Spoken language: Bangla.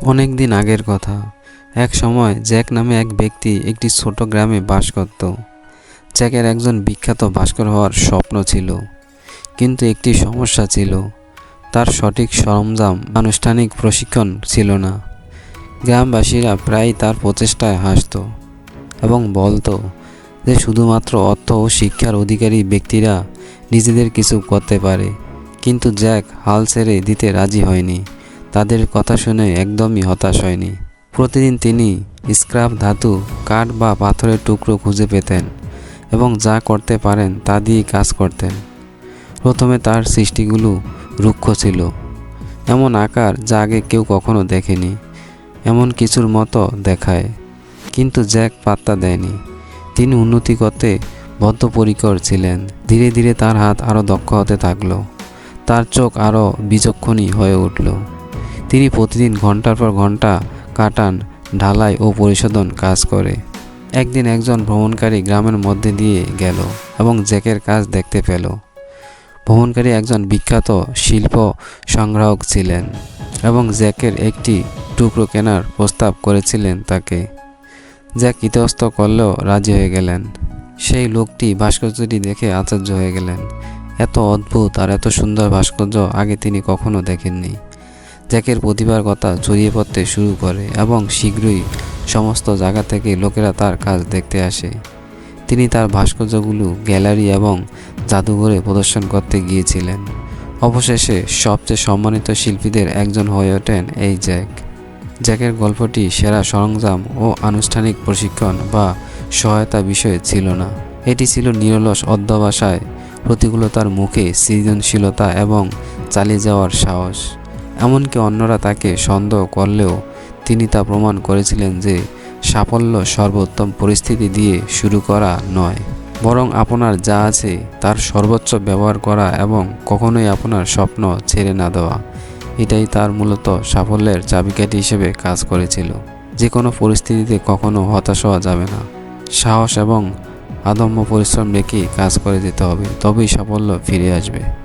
অনেক দিন আগের কথা। এক সময় জ্যাক নামে এক ব্যক্তি একটি ছোট গ্রামে বাস করত। জ্যাকের একজন বিখ্যাত ভাস্কর হওয়ার স্বপ্ন ছিল, কিন্তু একটি সমস্যা ছিল। তার সঠিক সরঞ্জাম আনুষ্ঠানিক প্রশিক্ষণ ছিল না। গ্রামবাসীরা প্রায় তার প্রচেষ্টায় হাসত এবং বলতো যে শুধুমাত্র অর্থ ও শিক্ষার অধিকারী ব্যক্তিরা নিজেদের কিছু করতে পারে, কিন্তু জ্যাক হাল ছেড়ে দিতে রাজি হয়নি। তাদের কথা শুনে একদমই হতাশ হয়নি। প্রতিদিন তিনি স্ক্রাপ ধাতু, কাঠ বা পাথরের টুকরো খুঁজে পেতেন এবং যা করতে পারেন তা দিয়েই কাজ করতেন। প্রথমে তার সৃষ্টিগুলো রুক্ষ ছিল। এমন আকার যা আগে কেউ কখনো দেখেনি, এমন কিছুর মতো দেখায়, কিন্তু জ্যাক পাত্তা দেয়নি। তিনি উন্নতি করতে বদ্ধপরিকর ছিলেন। ধীরে ধীরে তার হাত আরও দক্ষ হতে থাকল। তার চোখ আরও বিচক্ষণী হয়ে উঠল। তিনি প্রতিদিন ঘণ্টার পর ঘণ্টা কাটান, ঢালাই ও পরিশোধন কাজ করে। একদিন একজন ভ্রমণকারী গ্রামের মধ্যে দিয়ে গেল এবং জ্যাকের কাজ দেখতে পেল। ভ্রমণকারী একজন বিখ্যাত শিল্প সংগ্রাহক ছিলেন এবং জ্যাকের একটি টুকরো কেনার প্রস্তাব করেছিলেন তাকে। জ্যাক ইতস্ত করলেও রাজি হয়ে গেলেন। সেই লোকটি ভাস্কর্যটি দেখে আশ্চর্য হয়ে গেলেন। এত অদ্ভুত আর এত সুন্দর ভাস্কর্য আগে তিনি কখনো দেখেননি। জ্যাকের প্রতিভার কথা ছড়িয়ে পড়তে শুরু করে এবং শীঘ্রই সমস্ত জায়গা থেকে লোকেরা তার কাজ দেখতে আসে। তিনি তার ভাস্কর্যগুলো গ্যালারি এবং জাদুঘরে প্রদর্শন করতে গিয়েছিলেন। অবশেষে সবচেয়ে সম্মানিত শিল্পীদের একজন হয়ে ওঠেন এই জ্যাক। জ্যাকের গল্পটি সেরা সরঞ্জাম ও আনুষ্ঠানিক প্রশিক্ষণ বা সহায়তা বিষয়ে ছিল না। এটি ছিল নিরলস অধ্যবসায়, প্রতিকূলতার মুখে সৃজনশীলতা এবং চালিয়ে যাওয়ার সাহস। এমনকি অন্যরা তাকে সন্দেহ করলেও তিনি তা প্রমাণ করেছিলেন যে সাফল্য সর্বোত্তম পরিস্থিতি দিয়ে শুরু করা নয়। বরং আপনার যা আছে তার সর্বোচ্চ ব্যবহার করা এবং কখনোই আপনার স্বপ্ন ছেড়ে না দেওয়া। এটাই তার মূলত সাফল্যের চাবিকাঠি হিসেবে কাজ করেছিল। যে কোনো পরিস্থিতিতে কখনো হতাশ হওয়া যাবে না। সাহস এবং আদম্য পরিশ্রম রেখেই কাজ করে যেতে হবে, তবেই সাফল্য ফিরে আসবে।